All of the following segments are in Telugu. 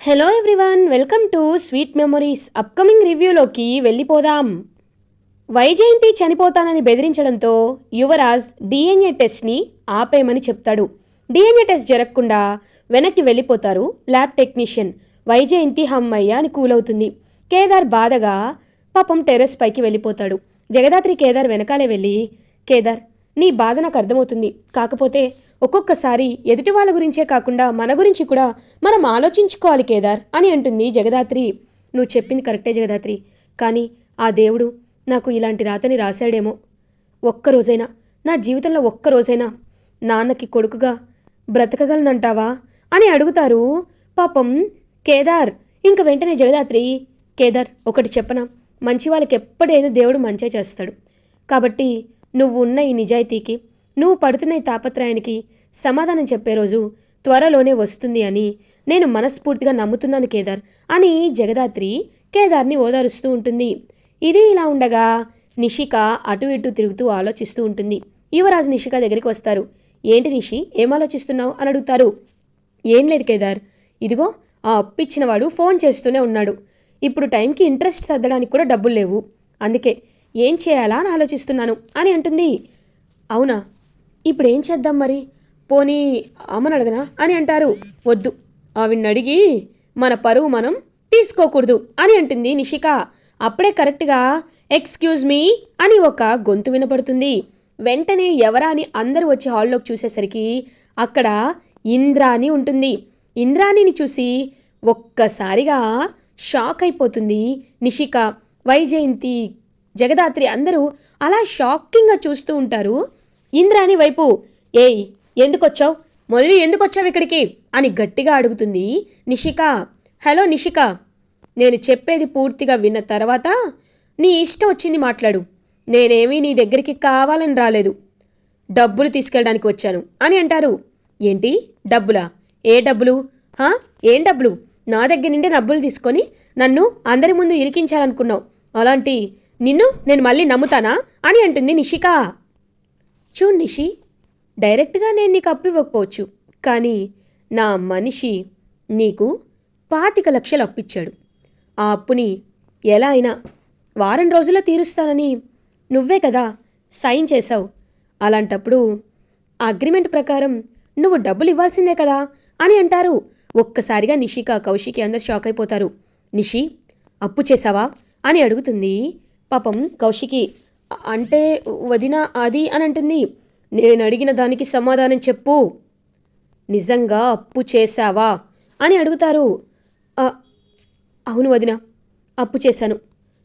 Hello everyone welcome to sweet memories upcoming రివ్యూలోకి వెళ్ళిపోదాం. వైజయంతి చనిపోతానని బెదిరించడంతో యువరాజ్ డిఎన్ఏ టెస్ట్ని ఆపేయమని చెప్తాడు. డిఎన్ఏ టెస్ట్ జరగకుండా వెనక్కి వెళ్ళిపోతారు ల్యాబ్ టెక్నీషియన్ వైజయంతి హమ్మయ్య అని కూలవుతుంది. కేదార్ బాధగా పాపం టెర్రస్ పైకి వెళ్ళిపోతాడు. జగదాత్రి కేదార్ వెనకాలే వెళ్ళి కేదార్ నీ బాధ నాకు అర్థమవుతుంది. కాకపోతే ఒక్కొక్కసారి ఎదుటి వాళ్ళ గురించే కాకుండా మన గురించి కూడా మనం ఆలోచించుకోవాలి కేదార్ అని అంటుంది జగదాత్రి. నువ్వు చెప్పింది కరెక్టే జగదాత్రి. కానీ ఆ దేవుడు నాకు ఇలాంటి రాతని రాశాడేమో. ఒక్కరోజైనా నా జీవితంలో ఒక్కరోజైనా నాన్నకి కొడుకుగా బ్రతకగలనంటావా అని అడుగుతారు. పాపం కేదార్ ఇంక వెంటనే జగదాత్రి కేదార్ ఒకటి చెప్పనా? మంచి వాళ్ళకి ఎప్పుడైనా దేవుడు మంచే చేస్తాడు. కాబట్టి నువ్వు ఉన్న ఈ నిజాయితీకి నువ్వు పడుతున్న ఈ తాపత్రయానికి సమాధానం చెప్పే రోజు త్వరలోనే వస్తుంది అని నేను మనస్ఫూర్తిగా నమ్ముతున్నాను కేదార్ అని జగదాత్రి కేదార్ని ఓదారుస్తూ ఉంటుంది. ఇది ఇలా ఉండగా నిషిక అటు ఇటు తిరుగుతూ ఆలోచిస్తూ ఉంటుంది. యువరాజు నిషిక దగ్గరికి వస్తారు. ఏంటి నిషి ఏం ఆలోచిస్తున్నావు? అని అడుగుతారు. ఏం లేదు కేదార్. ఇదిగో ఆ అప్పిచ్చినవాడు ఫోన్ చేస్తూనే ఉన్నాడు. ఇప్పుడు టైంకి ఇంట్రెస్ట్ సర్దడానికి కూడా డబ్బులు లేవు. అందుకే ఏం చేయాలా అని ఆలోచిస్తున్నాను. అని అంటుంది. అవునా? ఇప్పుడు ఏం చేద్దాం మరి? పోనీ అమ్మని అడగనా? అని అంటారు. వద్దు. ఆవిడ్ని అడిగి మన పరువు మనం తీసుకోకూడదు. అని అంటుంది నిషిక. అప్పుడే కరెక్ట్గా ఎక్స్క్యూజ్ మీ అని ఒక గొంతు వినపడుతుంది. వెంటనే ఎవరా అని అందరూ వచ్చి హాల్లోకి చూసేసరికి అక్కడ ఇంద్రాణి ఉంటుంది. ఇంద్రాణిని చూసి ఒక్కసారిగా షాక్ అయిపోతుంది నిషిక. వైజయంతి జగదాత్రి అందరూ అలా షాకింగ్గా చూస్తూ ఉంటారు. ఇంద్రాణి వైపు ఏయ్ ఎందుకొచ్చావు? మళ్ళీ ఎందుకొచ్చావు ఇక్కడికి? అని గట్టిగా అడుగుతుంది నిషిక. హలో నిషిక నేను చెప్పేది పూర్తిగా విన్న తర్వాత నీ ఇష్టం వచ్చింది మాట్లాడు. నేనేమీ నీ దగ్గరికి కావాలని రాలేదు. డబ్బులు తీసుకెళ్ళడానికి వచ్చాను. అని అంటారు. ఏంటి? డబ్బులా? ఏ డబ్బులు? హా? ఏం డబ్బులు? నా దగ్గర నుండి డబ్బులు తీసుకొని నన్ను అందరి ముందు ఇరికించాలనుకున్నావు. అలాంటి నిన్ను నేను మళ్ళీ నమ్ముతానా? అని అంటుంది నిషిక. చూ నిషి డైరెక్ట్గా నేను నీకు అప్పు ఇవ్వకపోవచ్చు కానీ నా మనిషి నీకు పాతిక లక్షలు అప్పిచ్చాడు. ఆ అప్పుని ఎలా అయినా వారం రోజుల్లో తీరుస్తానని నువ్వే కదా సైన్ చేశావు. అలాంటప్పుడు అగ్రిమెంట్ ప్రకారం నువ్వు డబ్బులు ఇవ్వాల్సిందే కదా అని అంటారు. ఒక్కసారిగా నిషిక కౌశికి అందరు షాక్ అయిపోతారు. నిషి అప్పు చేశావా? అని అడుగుతుంది పాపం కౌశికి అంటే వదిన అది అని అంటుంది. నేను అడిగిన దానికి సమాధానం చెప్పు. నిజంగా అప్పు చేశావా? అని అడుగుతారు. అవును వదిన అప్పు చేశాను.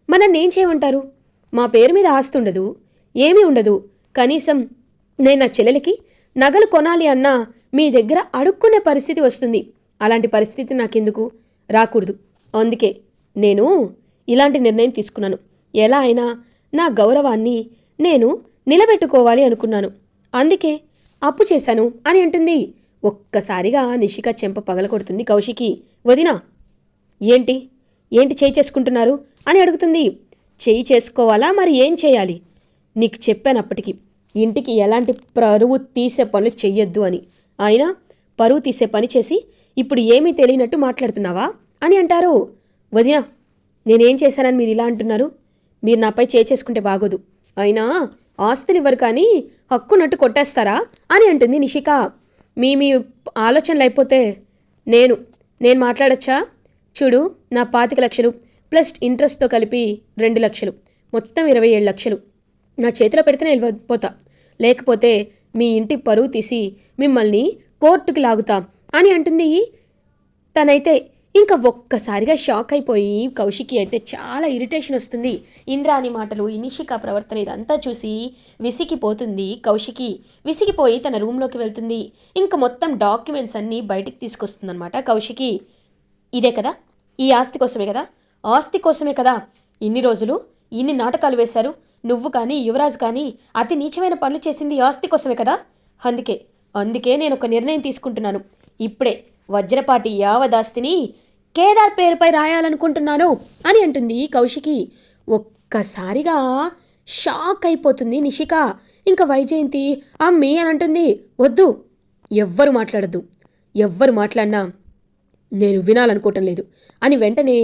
మనల్ని ఏం చేయమంటారు? మా పేరు మీద ఆస్తి ఉండదు ఏమీ ఉండదు. కనీసం నేను నా చెల్లెలకి నగలు కొనాలి అన్నా మీ దగ్గర అడుక్కునే పరిస్థితి వస్తుంది. అలాంటి పరిస్థితి నాకెందుకు? రాకూడదు. అందుకే నేను ఇలాంటి నిర్ణయం తీసుకున్నాను. ఎలా అయినా నా గౌరవాన్ని నేను నిలబెట్టుకోవాలి అనుకున్నాను. అందుకే అప్పు చేశాను అని అంటుంది. ఒక్కసారిగా నిషిక చెంప పగలకొడుతుంది కౌశికి. వదినా ఏంటి? ఏంటి చేయి చేసుకుంటున్నారు? అని అడుగుతుంది. చేయి చేసుకోవాలా? మరి ఏం చేయాలి? నీకు చెప్పానప్పటికీ ఇంటికి ఎలాంటి పరువు తీసే పనులు చెయ్యొద్దు అని. అయినా పరువు తీసే పని చేసి ఇప్పుడు ఏమీ తెలియనట్టు మాట్లాడుతున్నావా? అని అంటారు. వదినా నేనేం చేశానని మీరు ఇలా అంటున్నారు? మీరు నాపై చేసుకుంటే బాగోదు. అయినా ఆస్తులు ఇవ్వరు కానీ హక్కునట్టు కొట్టేస్తారా? అని అంటుంది నిషిక. మీ మీ ఆలోచనలు అయిపోతే నేను నేను మాట్లాడచ్చా? చూడు నా పాతిక లక్షలు ప్లస్ ఇంట్రెస్ట్తో కలిపి రెండు లక్షలు మొత్తం ఇరవై ఏడు లక్షలు. నా చేతిలో పెడితే నేను వెళ్ళిపోతా లేకపోతే మీ ఇంటి పరువు తీసి మిమ్మల్ని కోర్టుకి లాగుతా అని అంటుంది తనైతే ఇంకా ఒక్కసారిగా షాక్ అయిపోయి కౌశికి అయితే చాలా ఇరిటేషన్ వస్తుంది. ఇంద్రాని మాటలు ఇనిషిక ప్రవర్తన ఇదంతా చూసి విసిగిపోతుంది కౌశికి. విసిగిపోయి తన రూమ్లోకి వెళ్తుంది. ఇంకా మొత్తం డాక్యుమెంట్స్ అన్నీ బయటికి తీసుకొస్తుందన్నమాట కౌశికి. ఇదే కదా? ఈ ఆస్తి కోసమే కదా? ఆస్తి కోసమే కదా? ఇన్ని రోజులు ఇన్ని నాటకాలు వేశారు. నువ్వు కానీ యువరాజ్ కానీ అతి నీచమైన పనులు చేసింది ఆస్తి కోసమే కదా? అందుకే అందుకే నేను ఒక నిర్ణయం తీసుకుంటున్నాను. ఇప్పుడే వజ్రపాటి యావదాస్తిని కేదార్ పేరుపై రాయాలనుకుంటున్నాను అని అంటుంది కౌశికి. ఒక్కసారిగా షాక్ అయిపోతుంది నిషిక. ఇంకా వైజయంతి అమ్మి అని అంటుంది. వద్దు ఎవ్వరు మాట్లాడద్దు ఎవ్వరు మాట్లాడినా నేను వినాలనుకోవటం లేదు అని వెంటనే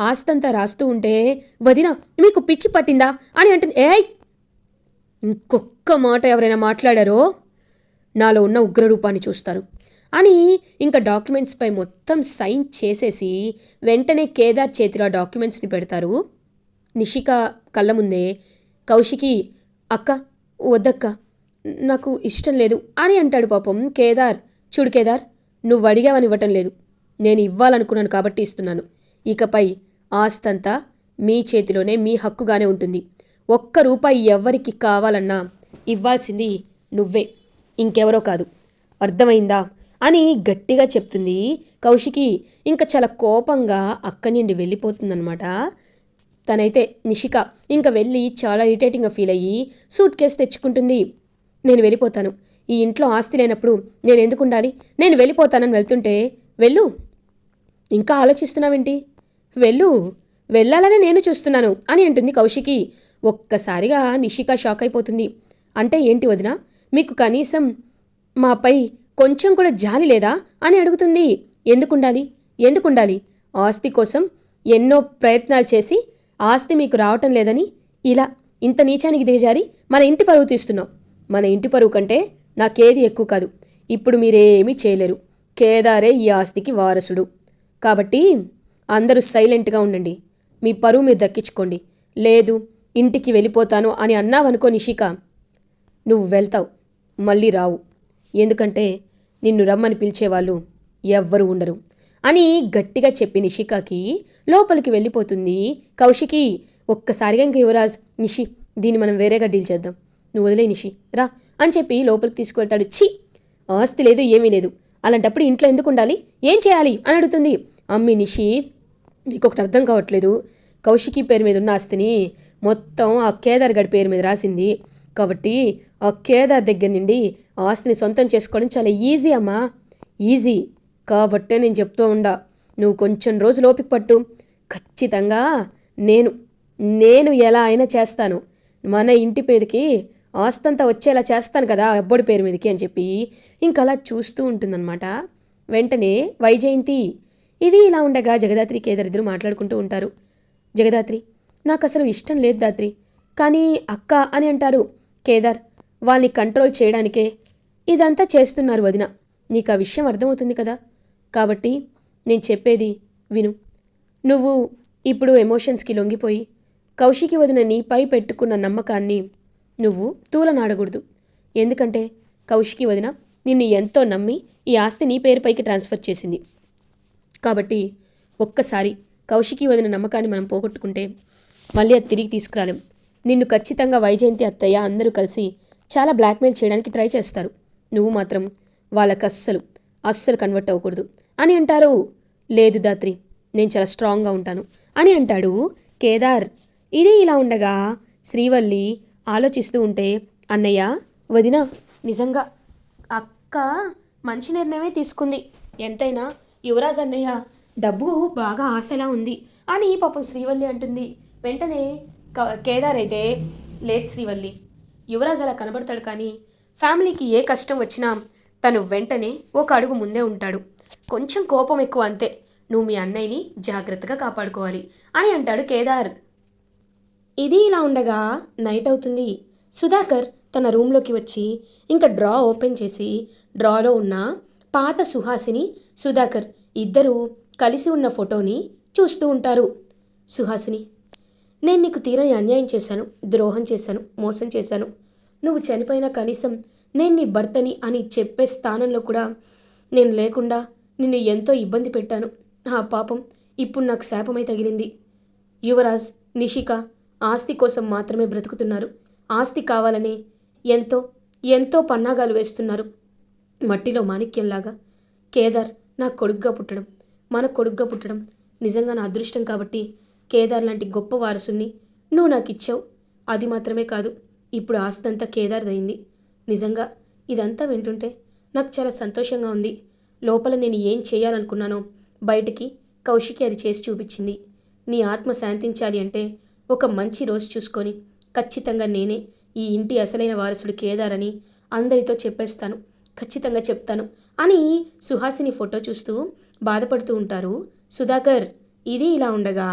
ఆస్తంతా రాస్తూ ఉంటే వదిన మీకు పిచ్చి పట్టిందా అని అంటుంది. ఏయ్! ఇంకొక్క మాట ఎవరైనా మాట్లాడారో? నాలో ఉన్న ఉగ్రరూపాన్ని చూస్తారు. అని ఇంకా డాక్యుమెంట్స్పై మొత్తం సైన్ చేసేసి వెంటనే కేదార్ చేతిలో ఆ డాక్యుమెంట్స్ని పెడతారు. నిషిక కళ్ళ ముందే కౌశికి అక్క వద్దక్క నాకు ఇష్టం లేదు అని అంటాడు పాపం కేదార్. చూడు కేదార్ నువ్వు అడిగావని ఇవ్వటం లేదు. నేను ఇవ్వాలనుకున్నాను కాబట్టి ఇస్తున్నాను. ఇకపై ఆస్తంతా మీ చేతిలోనే మీ హక్కుగానే ఉంటుంది. ఒక్క రూపాయి ఎవరికి కావాలన్నా ఇవ్వాల్సింది నువ్వే. ఇంకెవరో కాదు. అర్థమైందా? అని గట్టిగా చెప్తుంది కౌశికి. ఇంకా చాలా కోపంగా అక్కడి నుండి వెళ్ళిపోతుందనమాట తనైతే నిషిక ఇంకా వెళ్ళి చాలా ఇరిటేటింగ్గా ఫీల్ అయ్యి సూట్ కేసు తెచ్చుకుంటుంది. నేను వెళ్ళిపోతాను. ఈ ఇంట్లో ఆస్తి లేనప్పుడు నేను ఎందుకు ఉండాలి? నేను వెళ్ళిపోతానని వెళ్తుంటే వెళ్ళు. ఇంకా ఆలోచిస్తున్నావేంటి? వెళ్ళు. వెళ్ళాలని నేను చూస్తున్నాను అని అంటుంది కౌశికి. ఒక్కసారిగా నిషిక షాక్ అయిపోతుంది. అంటే ఏంటి వదిన? మీకు కనీసం మాపై కొంచెం కూడా జాలి లేదా? అని అడుగుతుంది. ఎందుకుండాలి? ఎందుకుండాలి? ఆస్తి కోసం ఎన్నో ప్రయత్నాలు చేసి ఆస్తి మీకు రావటం లేదని ఇలా ఇంత నీచానికి దిగజారి మన ఇంటి పరువు తీస్తున్నాం మన ఇంటి పరువు కంటే నాకేది ఎక్కువ కాదు. ఇప్పుడు మీరేమీ చేయలేరు. కేదారే ఈ ఆస్తికి వారసుడు. కాబట్టి అందరూ సైలెంట్గా ఉండండి. మీ పరువు మీరు దక్కించుకోండి. లేదు ఇంటికి వెళ్ళిపోతాను అని అన్నావనుకో నిషిక నువ్వు వెళ్తావు. మళ్ళీ రావు. ఎందుకంటే నిన్ను రమ్మని పిలిచేవాళ్ళు ఎవ్వరూ ఉండరు అని గట్టిగా చెప్పి నిషికాకి లోపలికి వెళ్ళిపోతుంది కౌశికి. ఒక్కసారిగా ఇంక యువరాజ్ నిషి దీన్ని మనం వేరేగా డీల్ చేద్దాం. నువ్వు వదిలే నిషి రా అని చెప్పి లోపలికి తీసుకువెళ్తాడు. ఛీ! ఆస్తి లేదు ఏమీ లేదు. అలాంటప్పుడు ఇంట్లో ఎందుకు ఉండాలి? ఏం చేయాలి? అని అడుగుతుంది. అమ్మి నిషి నీకొకటి అర్థం కావట్లేదు. కౌశికి పేరు మీద ఉన్న ఆస్తిని మొత్తం ఆ కేదార్ గడి పేరు మీద రాసింది. కాబట్టి ఆ కేదార్ దగ్గర నుండి ఆస్తిని సొంతం చేసుకోవడం చాలా ఈజీ అమ్మా. ఈజీ. కాబట్టే నేను చెప్తూ ఉండా నువ్వు కొంచెం రోజులు ఓపిక పట్టు. ఖచ్చితంగా నేను నేను ఎలా అయినా చేస్తాను. మన ఇంటి పేరుకి ఆస్తంతా వచ్చేలా చేస్తాను కదా అబ్బోడి పేరు మీదకి అని చెప్పి ఇంకా అలా చూస్తూ ఉంటుందన్నమాట. వెంటనే వైజయంతి ఇది ఇలా ఉండగా జగదాత్రి కేదరిద్దరు మాట్లాడుకుంటూ ఉంటారు. జగదాత్రి నాకు అసలు ఇష్టం లేదు దాత్రి కానీ అక్క అని అంటారు. కేదార్ వాళ్ళని కంట్రోల్ చేయడానికే ఇదంతా చేస్తున్నారు వదిన. నీకు ఆ విషయం అర్థమవుతుంది కదా? కాబట్టి నేను చెప్పేది విను. నువ్వు ఇప్పుడు ఎమోషన్స్కి లొంగిపోయి కౌశికి వదిన నీపై పెట్టుకున్న నమ్మకాన్ని నువ్వు తూలనాడకూడదు. ఎందుకంటే కౌశికి వదిన నిన్ను ఎంతో నమ్మి ఈ ఆస్తి నీ పేరుపైకి ట్రాన్స్ఫర్ చేసింది. కాబట్టి ఒక్కసారి కౌశికి వదిన నమ్మకాన్ని మనం పోగొట్టుకుంటే మళ్ళీ అది తిరిగి తీసుకురాలేం. నిన్ను ఖచ్చితంగా వైజయంతి అత్తయ్య అందరూ కలిసి చాలా బ్లాక్మెయిల్ చేయడానికి ట్రై చేస్తారు. నువ్వు మాత్రం వాళ్ళకి అస్సలు అస్సలు కన్వర్ట్ అవ్వకూడదు. అని అంటారు. లేదు దాత్రి నేను చాలా స్ట్రాంగ్గా ఉంటాను. అని అంటాడు కేదార్. ఇది ఇలా ఉండగా శ్రీవల్లి ఆలోచిస్తూ ఉంటే అన్నయ్య వదిన నిజంగా అక్క మంచి నిర్ణయమే తీసుకుంది. ఎంతైనా యువరాజ్ అన్నయ్య డబ్బు బాగా ఆశలా ఉంది అని పాపం శ్రీవల్లి అంటుంది. వెంటనే కేదార్ అయితే లేట్ శ్రీవల్లి. యువరాజ్ అలా కనబడతాడు కానీ ఫ్యామిలీకి ఏ కష్టం వచ్చినా తను వెంటనే ఒక అడుగు ముందే ఉంటాడు. కొంచెం కోపం ఎక్కువ అంతే. నువ్వు మీ అన్నయ్యని జాగ్రత్తగా కాపాడుకోవాలి అని అంటాడు కేదార్. ఇది ఇలా ఉండగా నైట్ అవుతుంది. సుధాకర్ తన రూమ్లోకి వచ్చి ఇంకా డ్రా ఓపెన్ చేసి డ్రాలో ఉన్న పాత సుహాసిని సుధాకర్ ఇద్దరూ కలిసి ఉన్న ఫోటోని చూస్తూ ఉంటారు. సుహాసిని నేను నీకు తీరని అన్యాయం చేశాను ద్రోహం చేశాను మోసం చేశాను. నువ్వు చనిపోయినా కనీసం నేను నీ భర్తని అని చెప్పే స్థానంలో కూడా నేను లేకుండా నిన్ను ఎంతో ఇబ్బంది పెట్టాను. ఆ పాపం ఇప్పుడు నాకు శాపమై తగిలింది. యువరాజ్ నిషిక ఆస్తి కోసం మాత్రమే బ్రతుకుతున్నారు. ఆస్తి కావాలని ఎంతో ఎంతో పన్నాగాలు వేస్తున్నారు. మట్టిలో మాణిక్యంలాగా కేదార్ నా కొడుగ్గా పుట్టడం మన కొడుగ్గా పుట్టడం నిజంగా నా అదృష్టం కాబట్టి కేదార్ లాంటి గొప్ప వారసుని నువ్వు నాకు ఇచ్చావు. అది మాత్రమే కాదు ఇప్పుడు ఆస్తంతా కేదార్దయింది. నిజంగా ఇదంతా వింటుంటే నాకు చాలా సంతోషంగా ఉంది. లోపల నేను ఏం చేయాలనుకున్నానో బయటికి కౌశికి అది చేసి చూపించింది. నీ ఆత్మ శాంతించాలి అంటే ఒక మంచి రోజు చూసుకొని ఖచ్చితంగా నేనే ఈ ఇంటి అసలైన వారసుడు కేదారని అందరితో చెప్పేస్తాను. ఖచ్చితంగా చెప్తాను అని సుహాసిని ఫోటో చూస్తూ బాధపడుతూ ఉంటారు. సుధాకర్ ఇది ఇలా ఉండగా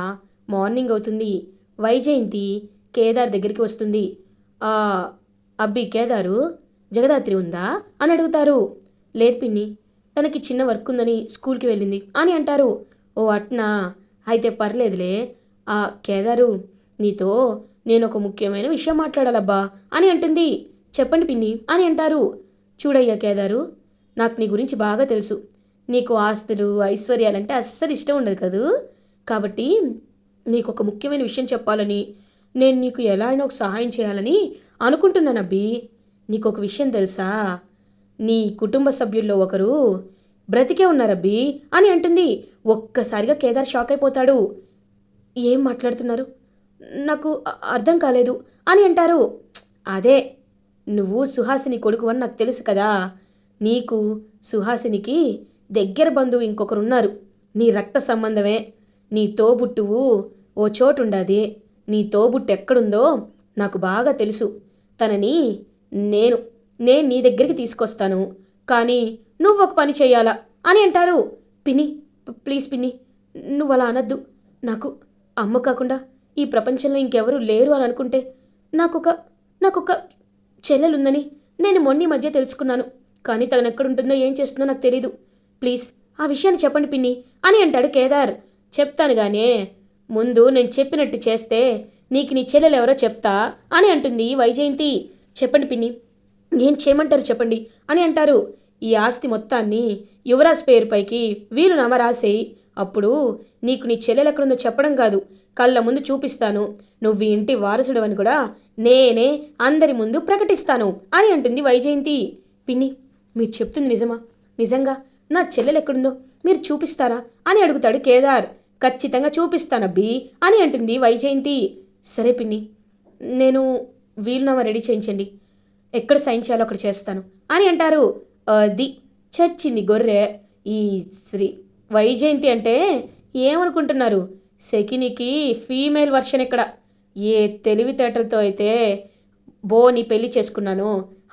మార్నింగ్ అవుతుంది. వైజయంతి కేదార్ దగ్గరికి వస్తుంది. "ఆ, అబ్బి కేదారు జగదాత్రి ఉందా? అని అడుగుతారు. లేదు పిన్ని తనకి చిన్న వర్క్ ఉందని స్కూల్కి వెళ్ళింది అని అంటారు. ఓ అట్నా? అయితే పర్లేదులే. ఆ కేదారు నీతో నేను ఒక ముఖ్యమైన విషయం మాట్లాడాలబ్బా అని అంటుంది. చెప్పండి పిన్ని అని అంటారు. చూడయ్యా కేదారు నాకు నీ గురించి బాగా తెలుసు. నీకు ఆస్తులు ఐశ్వర్యాలంటే అస్సలు ఇష్టం ఉండదు కదూ? కాబట్టి నీకు ఒక ముఖ్యమైన విషయం చెప్పాలని నేను నీకు ఎలా అయినా ఒక సహాయం చేయాలని అనుకుంటున్నాను అబ్బి నీకు ఒక విషయం తెలుసా? నీ కుటుంబ సభ్యుల్లో ఒకరు బ్రతికే ఉన్నారబ్బి అని అంటుంది. ఒక్కసారిగా కేదార్ షాక్ అయిపోతాడు. ఏం మాట్లాడుతున్నారు? నాకు అర్థం కాలేదు అని అంటారు. అదే నువ్వు సుహాసిని కొడుకు అని నాకు తెలుసు కదా. నీకు సుహాసినికి దగ్గర బంధువు ఇంకొకరు ఉన్నారు నీ రక్త సంబంధమే. నీ తోబుట్టువు ఓ చోటుండాది. నీ తోబుట్టు ఎక్కడుందో నాకు బాగా తెలుసు. తనని నేను నేను నీ దగ్గరికి తీసుకొస్తాను. కానీ నువ్వు ఒక పని చేయాలా అని అంటారు. పిన్ని ప్లీజ్ పిన్ని నువ్వు అలా అనద్దు. నాకు అమ్మ కాకుండా ఈ ప్రపంచంలో ఇంకెవరూ లేరు అని అనుకుంటే నాకొక నాకొక చెల్లెలుందని నేను మొన్నీ మధ్య తెలుసుకున్నాను. కానీ తను ఎక్కడుంటుందో ఏం చేస్తుందో నాకు తెలీదు. ప్లీజ్ ఆ విషయాన్ని చెప్పండి పిన్ని అని అంటాడు కేదార్. చెప్తాను గానే. ముందు నేను చెప్పినట్టు చేస్తే నీకు నీ చెల్లెలు ఎవరో చెప్తా అని అంటుంది వైజయంతి. చెప్పండి పిన్ని. ఏం చేయమంటారు చెప్పండి అని అంటారు. ఈ ఆస్తి మొత్తాన్ని యువరాజ్ పేరుపైకి వీలునామా రాసేయి. అప్పుడు నీకు నీ చెల్లెలు ఎక్కడుందో చెప్పడం కాదు. కళ్ళ ముందు చూపిస్తాను. నువ్వు ఇంటి వారసుడు అని కూడా నేనే అందరి ముందు ప్రకటిస్తాను అని అంటుంది వైజయంతి. పిన్ని మీరు చెప్తుంది నిజమా? నిజంగా నా చెల్లెలు ఎక్కడుందో మీరు చూపిస్తారా అని అడుగుతాడు కేదార్. ఖచ్చితంగా చూపిస్తానబ్బి అని అంటుంది వైజయంతి. సరే పిన్ని నేను వీలునామా రెడీ చేయించండి. ఎక్కడ సైన్ చేయాలో అక్కడ చేస్తాను అని అంటారు. అది చచ్చింది గొర్రె. ఈ శ్రీ వైజయంతి అంటే ఏమనుకుంటున్నారు? శకినికి ఫీమేల్ వర్షన్ ఇక్కడ. ఏ తెలివితేటలతో అయితే బోని పెళ్ళి చేసుకున్నాను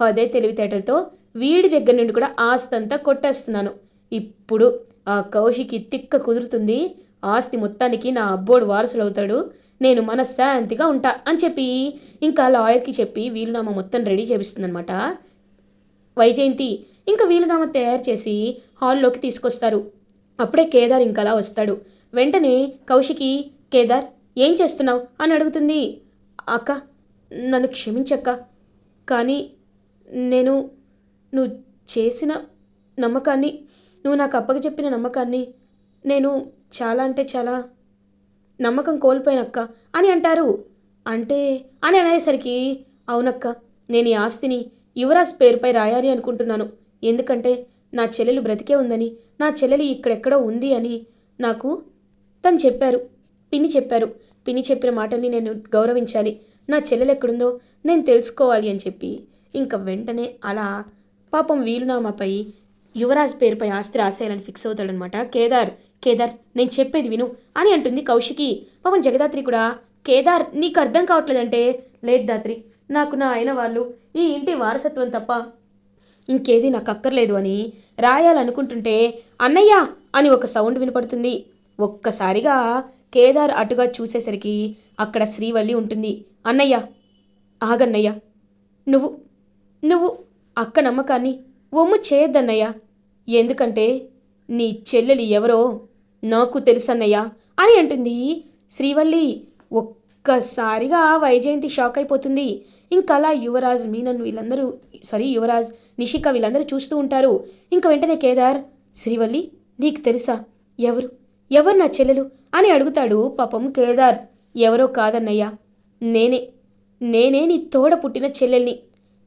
అదే తెలివితేటలతో వీడి దగ్గర నుండి కూడా ఆస్తంతా కొట్టేస్తున్నాను. ఇప్పుడు ఆ కౌశికి తిక్క కుదురుతుంది. ఆస్తి మొత్తానికి నా అబ్బోడు వారసులవుతాడు నేను మనశ్శాంతిగా ఉంటా అని చెప్పి ఇంకా లాయర్కి చెప్పి వీలునామా మొత్తం రెడీ చేపిస్తుందనమాట వైజయంతి ఇంకా వీలునామా తయారు చేసి హాల్లోకి తీసుకొస్తారు. అప్పుడే కేదార్ ఇంకలా వస్తాడు. వెంటనే కౌశికి కేదార్ ఏం చేస్తున్నావు? అని అడుగుతుంది. అక్క నన్ను క్షమించక్క కానీ నేను నువ్వు చేసిన నమ్మకాన్ని నువ్వు నాకు అప్పగచెప్పిన నమ్మకాన్ని నేను చాలా అంటే చాలా నమ్మకం కోల్పోయినక్క అని అంటారు. అంటే అని అనేసరికి అవునక్క నేను ఈ ఆస్తిని యువరాజ్ పేరుపై రాయాలి అనుకుంటున్నాను. ఎందుకంటే నా చెల్లెలు బ్రతికే ఉందని నా చెల్లెలు ఇక్కడెక్కడో ఉంది అని నాకు తను చెప్పారు. పిన్ని చెప్పారు. పిన్ని చెప్పిన మాటల్ని నేను గౌరవించాలి. నా చెల్లెలు ఎక్కడుందో నేను తెలుసుకోవాలి అని చెప్పి ఇంకా వెంటనే అలా పాపం వీలునామాపై యువరాజ్ పేరుపై ఆస్తి రాసేయాలని ఫిక్స్ అవుతాడనమాట కేదార్. కేదార్ నేను చెప్పేది విను అని అంటుంది కౌశికి. పాపం జగదాత్రి కూడా కేదార్ నీకు అర్థం కావట్లేదంటే? లేదు దాత్రి నాకు నా అయిన వాళ్ళు ఈ ఇంటి వారసత్వం తప్ప ఇంకేది నాకు అక్కర్లేదు అని రాయాలనుకుంటుంటే అన్నయ్య అని ఒక సౌండ్ వినపడుతుంది. ఒక్కసారిగా కేదార్ అటుగా చూసేసరికి అక్కడ శ్రీవల్లి ఉంటుంది. అన్నయ్య ఆగన్నయ్య నువ్వు నువ్వు అక్క నమ్మకాన్ని ఒమ్ము చేయొద్దన్నయ్య. ఎందుకంటే నీ చెల్లెలి ఎవరో నాకు తెలుసన్నయ్యా అని అంటుంది. శ్రీవల్లి ఒక్కసారిగా వైజయంతి షాక్ అయిపోతుంది. ఇంకలా యువరాజ్ మీనన్ వీళ్ళందరూ సారీ యువరాజ్ నిషిక వీళ్ళందరూ చూస్తూ ఉంటారు. ఇంక వెంటనే కేదార్ శ్రీవల్లి నీకు తెలుసా? ఎవరు? ఎవరు నా చెల్లెలు? అని అడుగుతాడు పాపం కేదార్. ఎవరో కాదన్నయ్యా. నేనే. నేనే నీ తోడ పుట్టిన చెల్లెల్ని.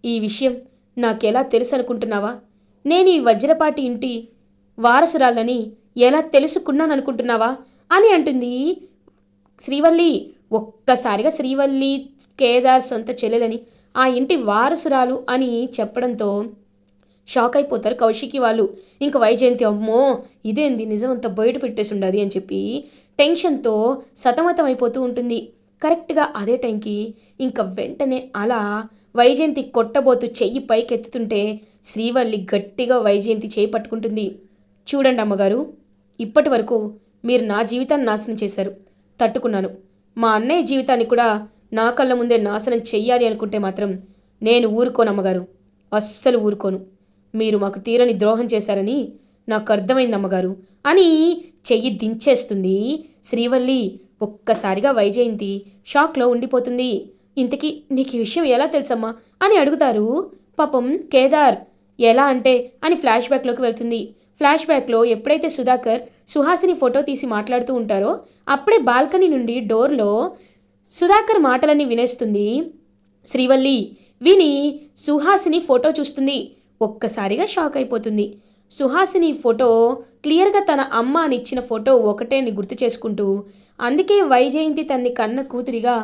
ఈ విషయం నాకెలా తెలుసు అనుకుంటున్నావా నేను ఈ వజ్రపాటి ఇంటి వారసురాలని ఎలా తెలుసుకున్నాను అనుకుంటున్నావా అని అంటుంది. శ్రీవల్లి ఒక్కసారిగా శ్రీవల్లి కేదార్ సొంత చెల్లెలని ఆ ఇంటి వారసురాలు అని చెప్పడంతో షాక్ అయిపోతారు కౌశికి వాళ్ళు. ఇంక వైజయంతి అమ్మో ఇదేంది? నిజమంతా బయట పెట్టేసి ఉండదు అని చెప్పి టెన్షన్తో సతమతం అయిపోతూ ఉంటుంది. కరెక్ట్గా అదే టైంకి ఇంకా వెంటనే అలా వైజయంతి కొట్టబోతూ చెయ్యి పైకెత్తుతుంటే శ్రీవల్లి గట్టిగా వైజయంతి చేయి పట్టుకుంటుంది. చూడండి అమ్మగారు ఇప్పటి వరకు మీరు నా జీవితాన్ని నాశనం చేశారు. తట్టుకున్నాను. మా అన్నయ్య జీవితాన్ని కూడా నా కళ్ళ ముందే నాశనం చెయ్యాలి అనుకుంటే మాత్రం నేను ఊరుకోను అమ్మగారు. అస్సలు ఊరుకోను. మీరు మాకు తీరని ద్రోహం చేశారని నాకు అర్థమైంది అమ్మగారు. అని చెయ్యి దించేస్తుంది శ్రీవల్లి. ఒక్కసారిగా వైజయంతి షాక్లో ఉండిపోతుంది. ఇంతకీ నీకు ఈ విషయం ఎలా తెలుసమ్మా? అని అడుగుతారు. పాపం కేదార్. ఎలా అంటే అని ఫ్లాష్ బ్యాక్లోకి వెళ్తుంది. ఫ్లాష్ బ్యాక్లో ఎప్పుడైతే సుధాకర్ సుహాసిని ఫోటో తీసి మాట్లాడుతూ ఉంటారో అప్పుడే బాల్కనీ నుండి డోర్లో సుధాకర్ మాటలన్నీ వినేస్తుంది. శ్రీవల్లి విని సుహాసిని ఫోటో చూస్తుంది. ఒక్కసారిగా షాక్ అయిపోతుంది. సుహాసిని ఫోటో క్లియర్గా తన అమ్మ అని ఇచ్చిన ఫోటో ఒకటే అని గుర్తు చేసుకుంటూ అందుకే వైజయంతి తన్ని కన్న కూతురిగా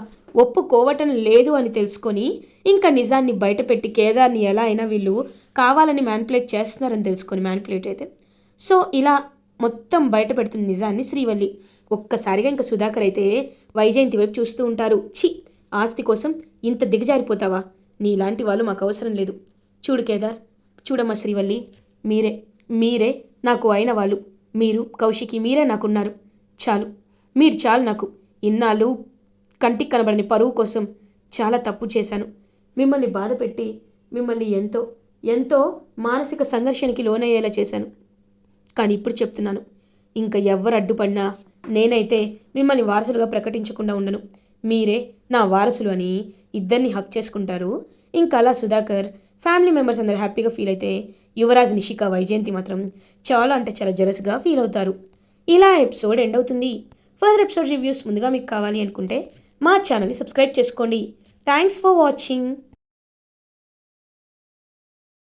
ఒప్పుకోవటం లేదు అని తెలుసుకొని ఇంకా నిజాన్ని బయటపెట్టి కేదార్ని ఎలా అయినా వీళ్ళు కావాలని మ్యానిపులేట్ చేస్తున్నారని తెలుసుకొని మ్యానిపులేట్ అయితే. సో ఇలా మొత్తం బయట పెడుతుంది నిజాన్ని శ్రీవల్లి ఒక్కసారిగా ఇంకా సుధాకర్ అయితే వైజయంతి వైపు చూస్తూ ఉంటారు. ఛీ! ఆస్తి కోసం ఇంత దిగజారిపోతావా? నీలాంటి వాళ్ళు మాకు అవసరం లేదు. చూడు కేదార్ చూడమ్మా శ్రీవల్లి మీరే మీరే నాకు అయిన వాళ్ళు. మీరు కౌశికి మీరే నాకున్నారు. చాలు మీరు చాలు నాకు. ఇన్నాళ్ళు కంటికి కనబడని పరువు కోసం చాలా తప్పు చేశాను. మిమ్మల్ని బాధపెట్టి మిమ్మల్ని ఎంతో ఎంతో మానసిక సంఘర్షణకి లోనయ్యేలా చేశాను. కానీ ఇప్పుడు చెప్తున్నాను. ఇంకా ఎవరు అడ్డుపడినా నేనైతే మిమ్మల్ని వారసులుగా ప్రకటించకుండా ఉండను. మీరే నా వారసులు అని ఇద్దరిని హక్ చేసుకుంటారు. ఇంకా అలా సుధాకర్ ఫ్యామిలీ మెంబర్స్ అందరు హ్యాపీగా ఫీల్ అయితే యువరాజ్ నిషిక వైజయంతి మాత్రం చాలా అంటే చాలా జలస్గా ఫీల్ అవుతారు. ఇలా ఎపిసోడ్ ఎండ్ అవుతుంది. ఫర్దర్ ఎపిసోడ్ రివ్యూస్ ముందుగా మీకు కావాలి అనుకుంటే మా ఛానల్ని సబ్స్క్రైబ్ చేసుకోండి. Thanks for watching.